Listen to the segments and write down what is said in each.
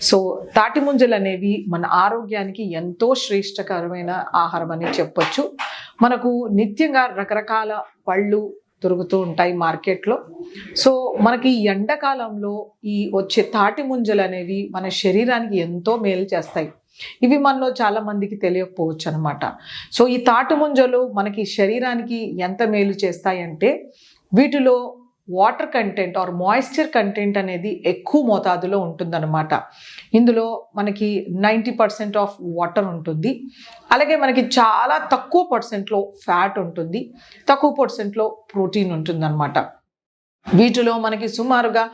So తాటి ముంజలు అనేవి మన ఆరోగ్యానికి ఎంతో శ్రేష్టకరమైన ఆహారం అని చెప్పొచ్చు. మనకు నిత్యంగా రకరకాల పళ్ళు దొరుకుతూ ఉంటాయి మార్కెట్లో. సో మనకి ఈ ఎండాకాలంలో ఈ వచ్చే తాటి ముంజలు అనేవి మన శరీరానికి ఎంతో మేలు చేస్తాయి. ఇవి మనలో చాలా మందికి తెలియకపోవచ్చు అనమాట సో ఈ తాటి ముంజలు మనకి శరీరానికి ఎంత మేలు చేస్తాయంటే వీటిలో water content or moisture content అనేది ఎక్కువ మోతాదులో ఉంటుందన్నమాట. ఇందులో మనకి నైంటీ పర్సెంట్ ఆఫ్ వాటర్ ఉంటుంది. అలాగే మనకి చాలా తక్కువ పర్సెంట్లో ఫ్యాట్ ఉంటుంది. తక్కువ పర్సెంట్లో ప్రోటీన్ ఉంటుందన్నమాట. వీటిలో మనకి సుమారుగా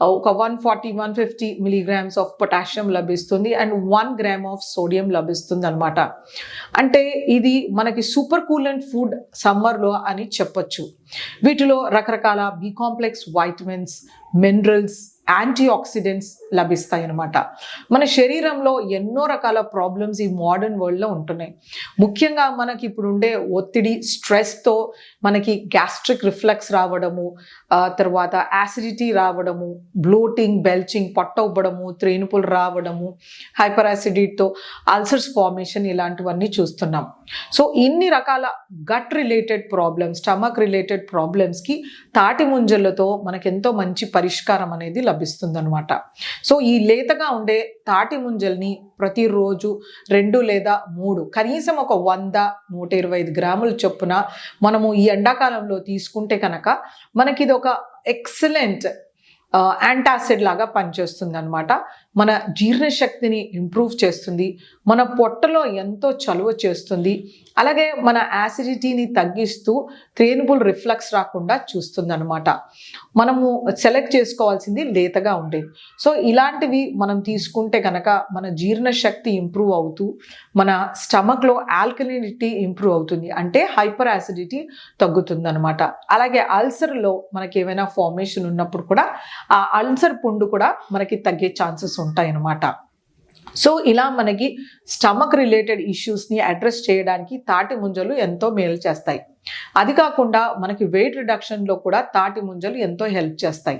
ఒక one forty one fifty milligrams of potassium లభిస్తుంది and one gram of sodium లభిస్తుంది అనమాట అంటే ఇది మనకి సూపర్ కూలెంట్ ఫుడ్ సమ్మర్లో అని చెప్పొచ్చు. వీటిలో రకరకాల B complex vitamins minerals antioxidants లభిస్తాయి అనమాట మన శరీరంలో ఎన్నో రకాల ప్రాబ్లమ్స్ ఈ మోడర్న్ వరల్డ్లో ఉంటున్నాయి. ముఖ్యంగా మనకి ఇప్పుడు ఉండే ఒత్తిడి స్ట్రెస్తో మనకి గ్యాస్ట్రిక్ రిఫ్లెక్స్ రావడము తర్వాత యాసిడిటీ రావడము బ్లోటింగ్ బెల్చింగ్ పట్టవ్వడము త్రేనుపులు రావడము హైపర్ యాసిడిటీతో అల్సర్స్ ఫార్మేషన్ ఇలాంటివన్నీ చూస్తున్నాం. సో ఇన్ని రకాల gut related problems stomach related ప్రాబ్లమ్స్కి తాటి ముంజలతో మనకెంతో మంచి పరిష్కారం అనేది లభిస్తుంది అనమాట సో ఈ లేతగా ఉండే తాటి ముంజల్ని ప్రతిరోజు రెండు లేదా మూడు కనీసం ఒక వంద నూట ఇరవై ఐదు గ్రాముల చొప్పున మనము ఈ ఎండాకాలంలో తీసుకుంటే కనుక మనకి ఇది ఒక ఎక్సలెంట్ యాంటాసిడ్ లాగా పనిచేస్తుంది అనమాట మన జీర్ణశక్తిని ఇంప్రూవ్ చేస్తుంది మన పొట్టలో ఎంతో చలువ చేస్తుంది అలాగే మన యాసిడిటీని తగ్గిస్తూ త్రేనుబుల్ రిఫ్లక్స్ రాకుండా చూస్తుంది అనమాట మనము సెలెక్ట్ చేసుకోవాల్సింది లేతగా ఉండేది సో ఇలాంటివి మనం తీసుకుంటే కనుక మన జీర్ణశక్తి ఇంప్రూవ్ అవుతూ మన స్టమక్లో ఆల్కలినిటీ ఇంప్రూవ్ అవుతుంది అంటే హైపర్ యాసిడిటీ తగ్గుతుంది అనమాట అలాగే అల్సర్లో మనకి ఏమైనా ఫార్మేషన్ ఉన్నప్పుడు కూడా ఆ అల్సర్ పుండు కూడా మనకి తగ్గే ఛాన్సెస్ ఉంటాయి అన్నమాట సో ఇలా మనకి స్టమక్ రిలేటెడ్ ఇష్యూస్ని అడ్రస్ చేయడానికి తాటి ముంజలు ఎంతో మేలు చేస్తాయి. అది కాకుండా మనకి వెయిట్ రిడక్షన్లో కూడా తాటి ముంజలు ఎంతో హెల్ప్ చేస్తాయి.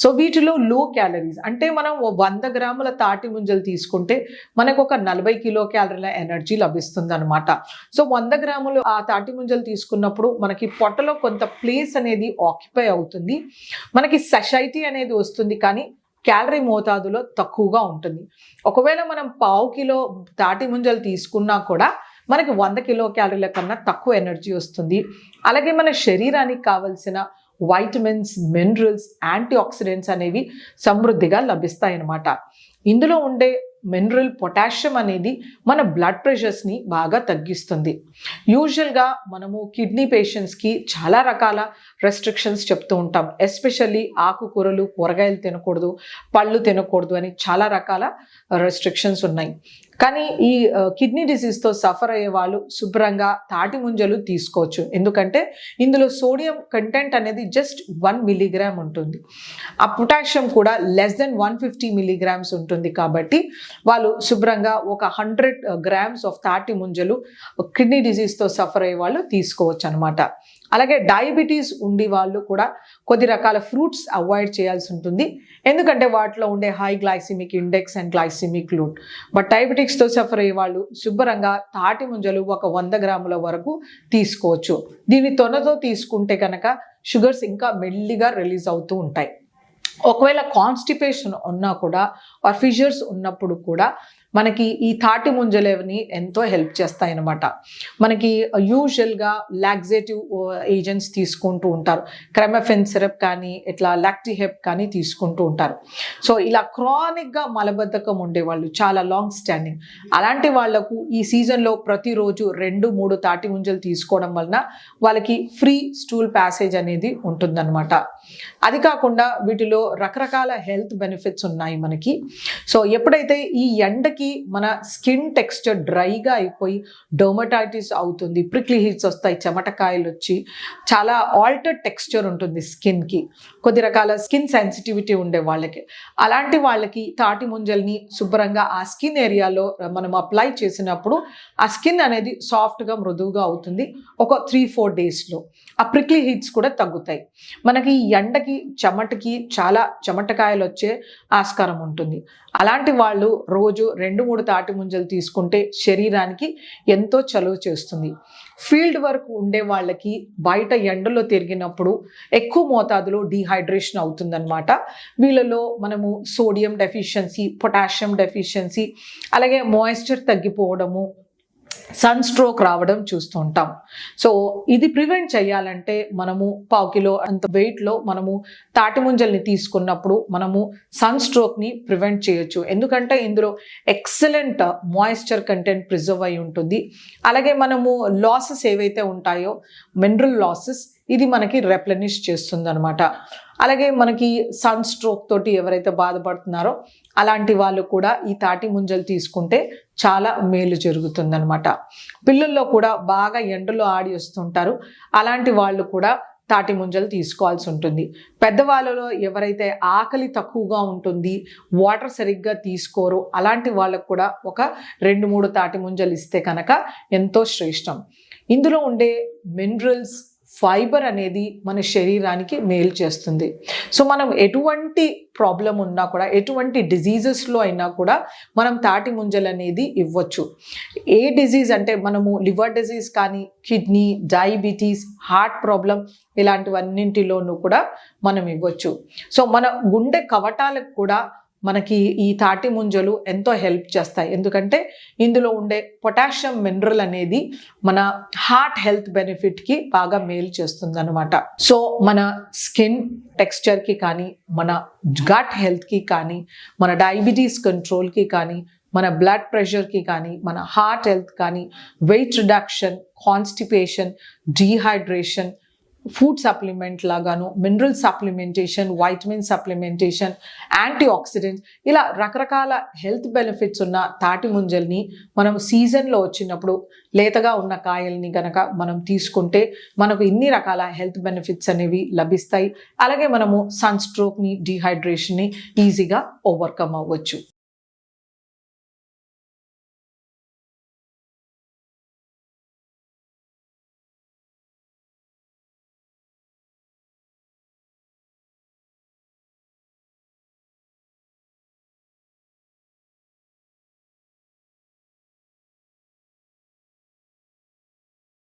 సో వీటిలో లో క్యాలరీస్ అంటే మనం వంద గ్రాముల తాటి ముంజలు తీసుకుంటే మనకు ఒక నలభై కిలో క్యాలరీల ఎనర్జీ లభిస్తుంది అనమాట సో వంద గ్రాములు ఆ తాటి ముంజలు తీసుకున్నప్పుడు మనకి పొట్టలో కొంత ప్లేస్ అనేది ఆక్యుపై అవుతుంది. మనకి సషైటీ అనేది వస్తుంది కానీ క్యాలరీ మోతాదులో తక్కువగా ఉంటుంది. ఒకవేళ మనం పావు కిలో తాటి ముంజలు తీసుకున్నా కూడా మనకి వంద కిలో క్యాలరీల కన్నా తక్కువ ఎనర్జీ వస్తుంది. అలాగే మన శరీరానికి కావలసిన వైటమిన్స్ మినరల్స్ యాంటీ ఆక్సిడెంట్స్ అనేవి సమృద్ధిగా లభిస్తాయి అన్నమాట ఇందులో ఉండే మినరల్ పొటాషియం అనేది మన బ్లడ్ ప్రెషర్స్ని బాగా తగ్గిస్తుంది. యూజువల్గా మనము కిడ్నీ పేషెంట్స్కి చాలా రకాల రెస్ట్రిక్షన్స్ చెప్తూ ఉంటాం. ఎస్పెషల్లీ ఆకుకూరలు కూరగాయలు తినకూడదు పళ్ళు తినకూడదు అని చాలా రకాల రెస్ట్రిక్షన్స్ ఉన్నాయి. కానీ ఈ కిడ్నీ డిసీజ్తో సఫర్ అయ్యే వాళ్ళు శుభ్రంగా తాటి ముంజలు తీసుకోవచ్చు. ఎందుకంటే ఇందులో సోడియం కంటెంట్ అనేది జస్ట్ వన్ మిల్లీగ్రామ్ ఉంటుంది. ఆ పొటాషియం కూడా less than one fifty milligrams ఉంటుంది కాబట్టి వాళ్ళు శుభ్రంగా ఒక హండ్రెడ్ గ్రామ్స్ ఆఫ్ తాటి ముంజలు కిడ్నీ డిసీజ్తో సఫర్ అయ్యే వాళ్ళు తీసుకోవచ్చు అనమాట అలాగే డయాబెటీస్ ఉండి వాళ్ళు కూడా కొద్ది రకాల ఫ్రూట్స్ అవాయిడ్ చేయాల్సి ఉంటుంది. ఎందుకంటే వాటిలో ఉండే high glycemic index and glycemic load but డయాబెటిక్స్తో suffer అయ్యే వాళ్ళు శుభ్రంగా తాటి ముంజలు ఒక వంద గ్రాముల వరకు తీసుకోవచ్చు. దీన్ని తొనతో తీసుకుంటే కనుక షుగర్స్ ఇంకా మెల్లిగా రిలీజ్ అవుతూ ఉంటాయి. ఒకవేళ కాన్స్టిపేషన్ ఉన్నా కూడా ఆర్ ఫిషర్స్ ఉన్నప్పుడు కూడా మనకి ఈ తాటి ముంజలేవని ఎంతో హెల్ప్ చేస్తాయి అనమాట మనకి యూజువల్గా లాక్సేటివ్ ఏజెంట్స్ తీసుకుంటూ ఉంటారు. క్రెమఫెన్ సిరప్ కానీ ఇట్లా లాక్టిహెప్ కానీ తీసుకుంటూ ఉంటారు. సో ఇలా క్రానిక్గా మలబద్ధకం ఉండేవాళ్ళు చాలా లాంగ్ స్టాండింగ్ అలాంటి వాళ్ళకు ఈ సీజన్లో ప్రతిరోజు రెండు మూడు తాటి ముంజలు తీసుకోవడం వలన వాళ్ళకి ఫ్రీ స్టూల్ ప్యాసేజ్ అనేది ఉంటుందన్నమాట. అది కాకుండా వీటిలో రకరకాల హెల్త్ బెనిఫిట్స్ ఉన్నాయి మనకి. సో ఎప్పుడైతే ఈ ఎండకి మనకి మన స్కిన్ టెక్స్చర్ డ్రైగా అయిపోయి డర్మటైటిస్ అవుతుంది ప్రిక్లీ హీట్స్ వస్తాయి చెమటకాయలు వచ్చి చాలా ఆల్టర్డ్ టెక్స్చర్ ఉంటుంది స్కిన్కి. కొద్ది రకాల స్కిన్ సెన్సిటివిటీ ఉండే వాళ్ళకి. అలాంటి వాళ్ళకి తాటి ముంజల్ని శుభ్రంగా ఆ స్కిన్ ఏరియాలో మనం అప్లై చేసినప్పుడు ఆ స్కిన్ అనేది సాఫ్ట్గా మృదువుగా అవుతుంది ఒక త్రీ ఫోర్ డేస్లో. ఆ ప్రిక్లీ హీట్స్ కూడా తగ్గుతాయి. మనకి ఎండకి చెమటకి చాలా చెమటకాయలు వచ్చే ఆస్కారం ఉంటుంది. అలాంటి వాళ్ళు రోజు రెండు రెండు మూడు తాటి ముంజలు తీసుకుంటే శరీరానికి ఎంతో చలువ చేస్తుంది. ఫీల్డ్ వర్క్ ఉండే వాళ్ళకి బయట ఎండలో తిరిగినప్పుడు ఎక్కువ మోతాదులో డీహైడ్రేషన్ అవుతుందన్నమాట. వీళ్ళలో మనము సోడియం డెఫిషియన్సీ పొటాషియం డెఫిషియన్సీ అలాగే మాయిశ్చర్ తగ్గిపోవడము సన్ స్ట్రోక్ రావడం చూస్తూ ఉంటాం సో ఇది ప్రివెంట్ చేయాలంటే మనము పావు కిలో అంత వెయిట్లో మనము తాటి ముంజల్ని తీసుకున్నప్పుడు మనము సన్ స్ట్రోక్ని ప్రివెంట్ చేయొచ్చు. ఎందుకంటే ఇందులో ఎక్సలెంట్ మాయిశ్చర్ కంటెంట్ ప్రిజర్వ్ అయి ఉంటుంది. అలాగే మనము లాసెస్ ఏవైతే ఉంటాయో మినరల్ లాసెస్ ఇది మనకి రెప్లెనిష్ చేస్తుంది అనమాట అలాగే మనకి సన్ స్ట్రోక్ తోటి ఎవరైతే బాధపడుతున్నారో అలాంటి వాళ్ళు కూడా ఈ తాటి ముంజలు తీసుకుంటే చాలా మేలు జరుగుతుందన్నమాట. పిల్లల్లో కూడా బాగా ఎండలో ఆడి వస్తుంటారు. అలాంటి వాళ్ళు కూడా తాటి ముంజలు తీసుకోవాల్సి ఉంటుంది. పెద్దవాళ్ళలో ఎవరైతే ఆకలి తక్కువగా ఉంటుంది వాటర్ సరిగ్గా తీసుకోరు అలాంటి వాళ్ళకు కూడా ఒక రెండు మూడు తాటి ముంజలు ఇస్తే కనుక ఎంతో శ్రేష్టం. ఇందులో ఉండే మినరల్స్ ఫైబర్ అనేది మన శరీరానికి మేలు చేస్తుంది. సో మనం ఎటువంటి ప్రాబ్లం ఉన్నా కూడా ఎటువంటి డిజీజెస్లో అయినా కూడా మనం తాటి ముంజలు అనేది ఇవ్వచ్చు. ఏ డిజీజ్ అంటే మనము లివర్ డిజీజ్ కానీ కిడ్నీ డయాబెటీస్ హార్ట్ ప్రాబ్లం ఇలాంటివన్నింటిలోనూ కూడా మనం ఇవ్వచ్చు. సో మన గుండె కవటాలకు కూడా మనకి ఈ తాటి ముంజలు ఎంతో హెల్ప్ చేస్తాయి. ఎందుకంటే ఇందులో ఉండే పొటాషియం మినరల్ అనేది మన హార్ట్ హెల్త్ బెనిఫిట్కి బాగా మేలు చేస్తుంది అనమాట సో మన స్కిన్ టెక్స్చర్కి కానీ మన గట్ హెల్త్కి కానీ మన డయాబెటీస్ కంట్రోల్కి కానీ మన బ్లడ్ ప్రెషర్కి కానీ మన హార్ట్ హెల్త్ కానీ weight reduction constipation dehydration food supplement లాగాను mineral supplementation vitamin supplementation antioxidants ఇలా రకరకాల హెల్త్ బెనిఫిట్స్ ఉన్న తాటి ముంజల్ని మనం సీజన్లో వచ్చినప్పుడు లేతగా ఉన్న కాయల్ని గనక మనం తీసుకుంటే మనకు ఇన్ని రకాల హెల్త్ బెనిఫిట్స్ అనేవి లభిస్తాయి. అలాగే మనము సన్ స్ట్రోక్ని డీహైడ్రేషన్ని ఈజీగా ఓవర్కమ్ అవ్వచ్చు.